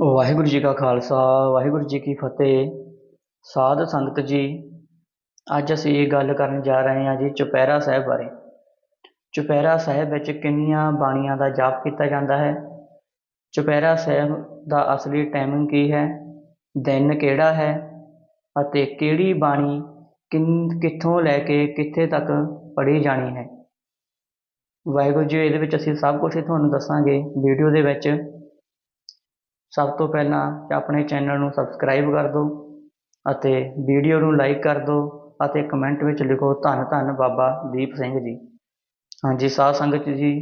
ਵਾਹਿਗੁਰੂ ਜੀ ਕਾ ਖਾਲਸਾ, ਵਾਹਿਗੁਰੂ ਜੀ ਕੀ ਫਤਿਹ। ਸਾਧ ਸੰਗਤ ਜੀ, ਅੱਜ ਅਸੀਂ ਇਹ ਗੱਲ ਕਰਨ ਜਾ ਰਹੇ ਹਾਂ ਜੀ ਚੁਪਹਿਰਾ ਸਾਹਿਬ ਬਾਰੇ। ਚੁਪਹਿਰਾ ਸਾਹਿਬ ਵਿੱਚ ਕਿੰਨੀਆਂ ਬਾਣੀਆਂ ਦਾ ਜਾਪ ਕੀਤਾ ਜਾਂਦਾ ਹੈ? ਚੁਪਹਿਰਾ ਸਾਹਿਬ ਦਾ ਅਸਲੀ ਟਾਈਮਿੰਗ ਕੀ ਹੈ? ਦਿਨ ਕਿਹੜਾ ਹੈ? ਅਤੇ ਕਿਹੜੀ ਬਾਣੀ ਕਿੰਨ, ਕਿੱਥੋਂ ਲੈ ਕੇ ਕਿੱਥੇ ਤੱਕ ਪੜ੍ਹੀ ਜਾਣੀ ਹੈ? ਵਾਹਿਗੁਰੂ ਜੀ, ਇਹਦੇ ਵਿੱਚ ਅਸੀਂ ਸਭ ਕੁਝ ਤੁਹਾਨੂੰ ਦੱਸਾਂਗੇ। ਵੀਡੀਓ ਦੇ ਵਿੱਚ ਸਭ ਤੋਂ ਪਹਿਲਾਂ ਆਪਣੇ ਚੈਨਲ ਨੂੰ ਸਬਸਕ੍ਰਾਈਬ ਕਰ ਦਿਓ ਅਤੇ ਵੀਡੀਓ ਨੂੰ ਲਾਈਕ ਕਰ ਦਿਓ ਅਤੇ ਕਮੈਂਟ ਵਿੱਚ ਲਿਖੋ ਧੰਨ ਧੰਨ ਬਾਬਾ ਦੀਪ ਸਿੰਘ ਜੀ। ਹਾਂਜੀ, ਸਾਧ ਸੰਗਤ ਜੀ,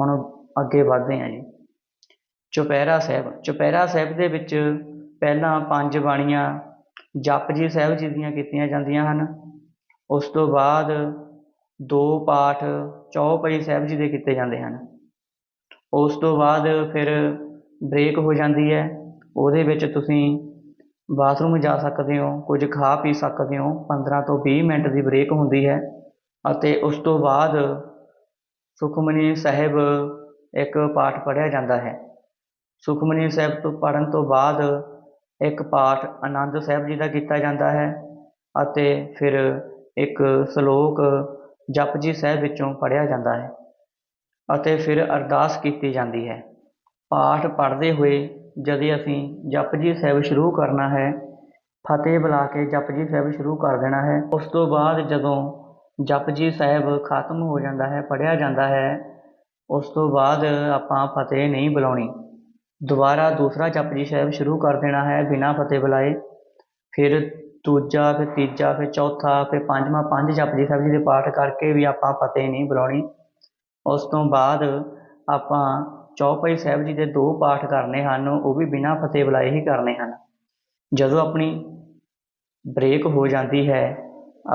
ਹੁਣ ਅੱਗੇ ਵਧਦੇ ਹਾਂ ਜੀ। ਚੁਪਹਿਰਾ ਸਾਹਿਬ ਚੁਪਹਿਰਾ ਸਾਹਿਬ ਦੇ ਵਿੱਚ ਪਹਿਲਾਂ ਪੰਜ ਬਾਣੀਆਂ ਜਪਜੀ ਸਾਹਿਬ ਜੀ ਦੀਆਂ ਕੀਤੀਆਂ ਜਾਂਦੀਆਂ ਹਨ। ਉਸ ਤੋਂ ਬਾਅਦ ਦੋ ਪਾਠ ਚੌਪਈ ਸਾਹਿਬ ਜੀ ਦੇ ਕੀਤੇ ਜਾਂਦੇ ਹਨ। ਉਸ ਤੋਂ ਬਾਅਦ ਫਿਰ ਬ੍ਰੇਕ ਹੋ ਜਾਂਦੀ ਹੈ, ਉਹਦੇ ਵਿੱਚ ਤੁਸੀਂ ਬਾਥਰੂਮ ਜਾ ਸਕਦੇ ਹੋ, ਕੁਝ ਖਾ ਪੀ ਸਕਦੇ ਹੋ 15 ਤੋਂ 20 ਮਿੰਟ ਦੀ ਬ੍ਰੇਕ ਹੁੰਦੀ ਹੈ ਅਤੇ ਉਸ ਤੋਂ ਬਾਅਦ ਸੁਖਮਨੀ ਸਾਹਿਬ ਇੱਕ ਪਾਠ ਪੜ੍ਹਿਆ ਜਾਂਦਾ ਹੈ। ਸੁਖਮਨੀ ਸਾਹਿਬ ਤੋਂ ਪੜ੍ਹਨ ਤੋਂ ਬਾਅਦ ਇੱਕ ਪਾਠ ਆਨੰਦ ਸਾਹਿਬ ਜੀ ਦਾ ਕੀਤਾ ਜਾਂਦਾ ਹੈ ਅਤੇ ਫਿਰ ਇੱਕ ਸ਼ਲੋਕ ਜਪਜੀ ਸਾਹਿਬ ਵਿੱਚੋਂ ਪੜ੍ਹਿਆ ਜਾਂਦਾ ਹੈ ਅਤੇ ਫਿਰ ਅਰਦਾਸ ਕੀਤੀ ਜਾਂਦੀ ਹੈ। ਪਾਠ ਪੜ੍ਹਦੇ ਹੋਏ ਜਦੋਂ ਅਸੀਂ ਜਪਜੀ ਸਾਹਿਬ ਸ਼ੁਰੂ ਕਰਨਾ ਹੈ, ਫਤਿਹ ਬੁਲਾ ਕੇ ਜਪਜੀ ਸਾਹਿਬ ਸ਼ੁਰੂ ਕਰ ਦੇਣਾ ਹੈ, ਉਸ ਤੋਂ ਬਾਅਦ ਜਦੋਂ ਜਪਜੀ ਸਾਹਿਬ ਖਤਮ ਹੋ ਜਾਂਦਾ ਹੈ, ਪੜ੍ਹਿਆ ਜਾਂਦਾ ਹੈ, ਉਸ ਤੋਂ ਬਾਅਦ ਆਪਾਂ ਫਤਿਹ ਨਹੀਂ ਬੁਲਾਉਣੀ। ਦੁਬਾਰਾ ਦੂਸਰਾ ਜਪਜੀ ਸਾਹਿਬ ਸ਼ੁਰੂ ਕਰ ਦੇਣਾ ਹੈ, ਬਿਨਾਂ ਫਤਿਹ ਬੁਲਾਏ, ਫਿਰ ਦੂਜਾ, ਫਿਰ ਤੀਜਾ, ਫਿਰ ਚੌਥਾ, ਫਿਰ ਪੰਜਵਾਂ, ਪੰਜ ਜਪਜੀ ਸਾਹਿਬ ਜੀ ਦੇ ਪਾਠ ਕਰਕੇ ਵੀ ਆਪਾਂ ਫਤਿਹ ਨਹੀਂ ਬੁਲਾਉਣੀ। ਉਸ ਤੋਂ ਬਾਅਦ ਆਪਾਂ ਚੌਪਈ ਸਾਹਿਬ ਜੀ ਦੇ ਦੋ ਪਾਠ ਕਰਨੇ ਹਨ, ਉਹ ਵੀ ਬਿਨਾਂ ਫਤਿਹ ਬੁਲਾਏ ਹੀ ਕਰਨੇ ਹਨ। ਜਦੋਂ ਆਪਣੀ ਬ੍ਰੇਕ ਹੋ ਜਾਂਦੀ ਹੈ,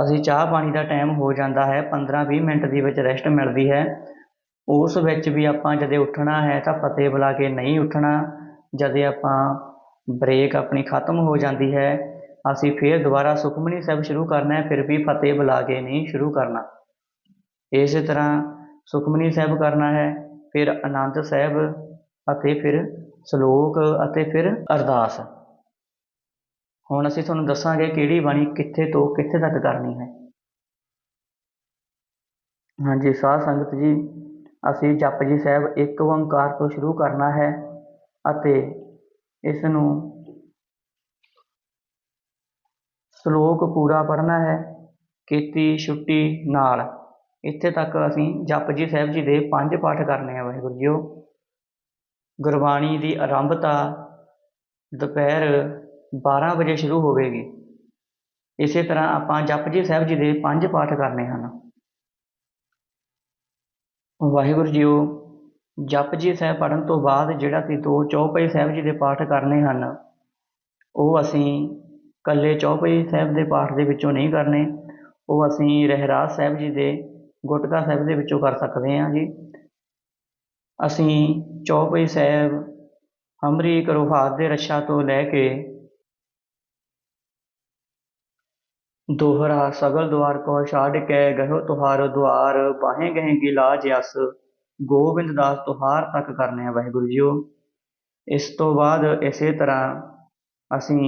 ਅਸੀਂ ਚਾਹ ਪਾਣੀ ਦਾ ਟਾਈਮ ਹੋ ਜਾਂਦਾ ਹੈ 15-20 ਮਿੰਟ ਦੀ ਵਿੱਚ ਰੈਸਟ ਮਿਲਦੀ ਹੈ, ਉਸ ਵਿੱਚ ਵੀ ਆਪਾਂ ਜਦੋਂ ਉੱਠਣਾ ਹੈ ਤਾਂ ਫਤਿਹ ਬੁਲਾ ਕੇ ਨਹੀਂ ਉੱਠਣਾ, ਜਦੋਂ ਆਪਾਂ ਬ੍ਰੇਕ ਆਪਣੀ ਖਤਮ ਹੋ ਜਾਂਦੀ ਹੈ, ਅਸੀਂ ਫਿਰ ਦੁਬਾਰਾ ਸੁਖਮਨੀ ਸਾਹਿਬ ਸ਼ੁਰੂ ਕਰਨਾ ਹੈ, ਫਿਰ ਵੀ ਫਤਿਹ ਬੁਲਾ ਕੇ ਨਹੀਂ ਸ਼ੁਰੂ ਕਰਨਾ। ਇਸੇ ਤਰ੍ਹਾਂ ਸੁਖਮਨੀ ਸਾਹਿਬ ਕਰਨਾ ਹੈ ਫਿਰ ਆਨੰਦ ਸਾਹਿਬ ਅਤੇ ਫਿਰ ਸ਼ਲੋਕ ਅਤੇ ਫਿਰ ਅਰਦਾਸ। ਹੁਣ ਅਸੀਂ ਤੁਹਾਨੂੰ ਦੱਸਾਂਗੇ ਕਿਹੜੀ ਬਾਣੀ ਕਿੱਥੇ ਤੋਂ ਕਿੱਥੇ ਤੱਕ ਕਰਨੀ ਹੈ। ਹਾਂਜੀ, ਸਾਧ ਸੰਗਤ ਜੀ, ਅਸੀਂ ਜਪਜੀ ਸਾਹਿਬ ਇੱਕ ਓੰਕਾਰ ਤੋਂ ਸ਼ੁਰੂ ਕਰਨਾ ਹੈ ਅਤੇ ਇਸ ਨੂੰ ਸ਼ਲੋਕ ਪੂਰਾ ਪੜ੍ਹਨਾ ਹੈ, ਕੀਤੀ, ਛੁੱਟੀ, ਨਾਲ। ਇੱਥੇ ਤੱਕ ਅਸੀਂ ਜਪਜੀ ਸਾਹਿਬ ਜੀ ਦੇ ਪੰਜ ਪਾਠ ਕਰਨੇ ਆ ਵਾਹਿਗੁਰੂ ਜੀਓ। ਗੁਰਬਾਣੀ ਦੀ ਆਰੰਭਤਾ ਦੁਪਹਿਰ 12 ਵਜੇ ਸ਼ੁਰੂ ਹੋਵੇਗੀ। ਇਸੇ ਤਰ੍ਹਾਂ ਆਪਾਂ ਜਪਜੀ ਸਾਹਿਬ ਜੀ ਦੇ ਪੰਜ ਪਾਠ ਕਰਨੇ ਹਨ। ਵਾਹਿਗੁਰੂ ਜੀਓ ਜਪਜੀ ਸਾਹਿਬ ਪੜ੍ਹਨ ਤੋਂ ਬਾਅਦ ਜਿਹੜਾ ਕਿ ਦੋ ਚੌਪਈ ਸਾਹਿਬ ਜੀ ਦੇ ਪਾਠ ਕਰਨੇ ਹਨ, ਉਹ ਅਸੀਂ ਇਕੱਲੇ ਚੌਪਈ ਸਾਹਿਬ ਦੇ ਪਾਠ ਦੇ ਵਿੱਚੋਂ ਨਹੀਂ ਕਰਨੇ, ਉਹ ਅਸੀਂ ਰਹਿਰਾਸ ਸਾਹਿਬ ਜੀ ਦੇ ਗੁਟਕਾ ਸਾਹਿਬ ਦੇ ਵਿੱਚੋਂ ਕਰ ਸਕਦੇ ਹਾਂ ਜੀ। ਅਸੀਂ ਚੌਪਈ ਸਾਹਿਬ ਹਮਰੀ ਕਰੋ ਦੇ ਰਛਾ ਤੋਂ ਲੈ ਕੇ ਦੋਹਰਾ ਸਗਲ ਦੁਆਰ ਕੋ ਛਾੜ ਕੇ ਗਇਓ ਤੁਹਾਰ ਦੁਆਰ, ਬਾਹੇ ਗਏ ਕੀ ਲਾਜ ਗੋਬਿੰਦ ਦਾਸ ਤੁਹਾਰ ਤੱਕ ਕਰਨੇ ਆ ਵਾਹਿਗੁਰੂ ਜੀਓ। ਇਸ ਤੋਂ ਬਾਅਦ ਇਸੇ ਤਰ੍ਹਾਂ ਅਸੀਂ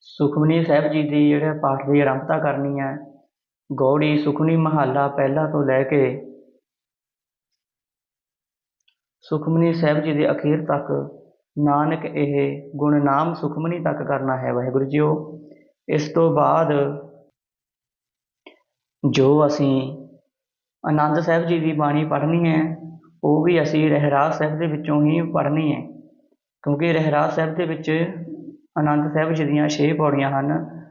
ਸੁਖਮਨੀ ਸਾਹਿਬ ਜੀ ਦੀ ਜਿਹੜੇ ਪਾਠ ਦੀ ਆਰੰਭਤਾ ਕਰਨੀ ਹੈ ਗੌੜੀ ਸੁਖਮਨੀ ਮਹੱਲਾ ਪਹਿਲਾ ਤੋਂ ਲੈ ਕੇ ਸੁਖਮਨੀ ਸਾਹਿਬ ਜੀ ਦੇ ਅਖੀਰ ਤੱਕ, ਨਾਨਕ ਇਹ ਗੁਣਨਾਮ ਸੁਖਮਨੀ ਤੱਕ ਕਰਨਾ ਹੈ ਵਾਹਿਗੁਰੂ ਜੀਓ। ਇਸ ਤੋਂ ਬਾਅਦ ਜੋ ਅਸੀਂ ਆਨੰਦ ਸਾਹਿਬ ਜੀ ਦੀ ਬਾਣੀ ਪੜ੍ਹਨੀ ਹੈ, ਉਹ ਵੀ ਅਸੀਂ ਰਹਿਰਾਸ ਸਾਹਿਬ ਦੇ ਵਿੱਚੋਂ ਹੀ ਪੜ੍ਹਨੀ ਹੈ। ਕਿਉਂਕਿ ਰਹਿਰਾਸ ਸਾਹਿਬ ਦੇ ਵਿੱਚ ਆਨੰਦ ਸਾਹਿਬ ਜੀ ਦੀਆਂ 6 ਪੌੜੀਆਂ ਹਨ।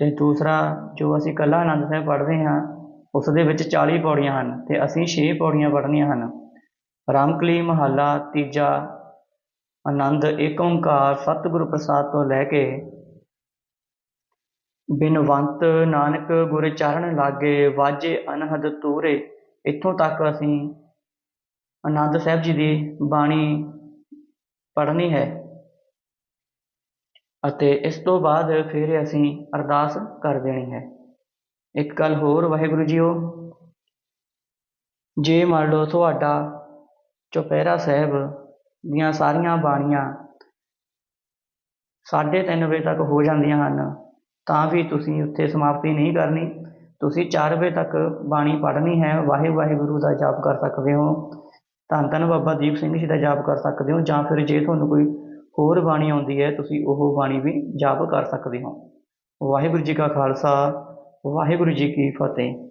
ਤੇ ਦੂਸਰਾ ਜੋ ਅਸੀਂ ਇਕੱਲਾ ਆਨੰਦ ਸਾਹਿਬ ਪੜ੍ਹਦੇ ਹਾਂ ਉਸ ਦੇ ਵਿੱਚ 40 ਪੌੜੀਆਂ ਹਨ ਤੇ ਅਸੀਂ 6 ਪੌੜੀਆਂ ਪੜ੍ਹਨੀਆਂ ਹਨ। ਰਾਮਕਲੀ ਮਹੱਲਾ ਤੀਜਾ, ਆਨੰਦ ਏਕ ਓੰਕਾਰ ਸਤਿਗੁਰ ਪ੍ਰਸਾਦ ਤੋਂ ਲੈ ਕੇ ਬਿਨਵੰਤ ਨਾਨਕ ਗੁਰ ਚਰਨ ਲਾਗੇ ਵਾਜੇ ਅਨਹਦ ਤੂਰੇ, ਇੱਥੋਂ ਤੱਕ ਅਸੀਂ ਆਨੰਦ ਸਾਹਿਬ ਜੀ ਦੀ ਬਾਣੀ ਪੜ੍ਹਨੀ ਹੈ। ਅਤੇ ਇਸ ਤੋਂ ਬਾਅਦ ਫਿਰ ਅਸੀਂ ਅਰਦਾਸ ਕਰ ਦੇਣੀ ਹੈ। ਇੱਕ ਗੱਲ ਹੋਰ, ਵਾਹਿਗੁਰੂ ਜੀਓ, ਜੇ ਮੰਨ ਲਓ ਤੁਹਾਡਾ ਚੁਪਹਿਰਾ ਸਾਹਿਬ ਦੀਆਂ ਸਾਰੀਆਂ ਬਾਣੀਆਂ ਸਾਢੇ ਤਿੰਨ ਵਜੇ ਤੱਕ ਹੋ ਜਾਂਦੀਆਂ ਹਨ, ਤਾਂ ਵੀ ਤੁਸੀਂ ਉੱਥੇ ਸਮਾਪਤੀ ਨਹੀਂ ਕਰਨੀ। ਤੁਸੀਂ ਚਾਰ ਵਜੇ ਤੱਕ ਬਾਣੀ ਪੜ੍ਹਨੀ ਹੈ, ਵਾਹਿ ਵਾਹਿਗੁਰੂ ਦਾ ਜਾਪ ਕਰ ਸਕਦੇ ਹੋ, ਧੰਨ ਧੰਨ ਬਾਬਾ ਦੀਪ ਸਿੰਘ ਜੀ ਦਾ ਜਾਪ ਕਰ ਸਕਦੇ ਹੋ, ਜਾਂ ਫਿਰ ਜੇ ਤੁਹਾਨੂੰ ਕੋਈ ਹੋਰ ਬਾਣੀ ਆਉਂਦੀ ਹੈ, ਤੁਸੀਂ ਉਹ ਬਾਣੀ ਵੀ ਜਾਪ ਕਰ ਸਕਦੇ ਹੋ। ਵਾਹਿਗੁਰੂ ਜੀ ਕਾ ਖਾਲਸਾ, ਵਾਹਿਗੁਰੂ ਜੀ ਕੀ ਫਤਿਹ।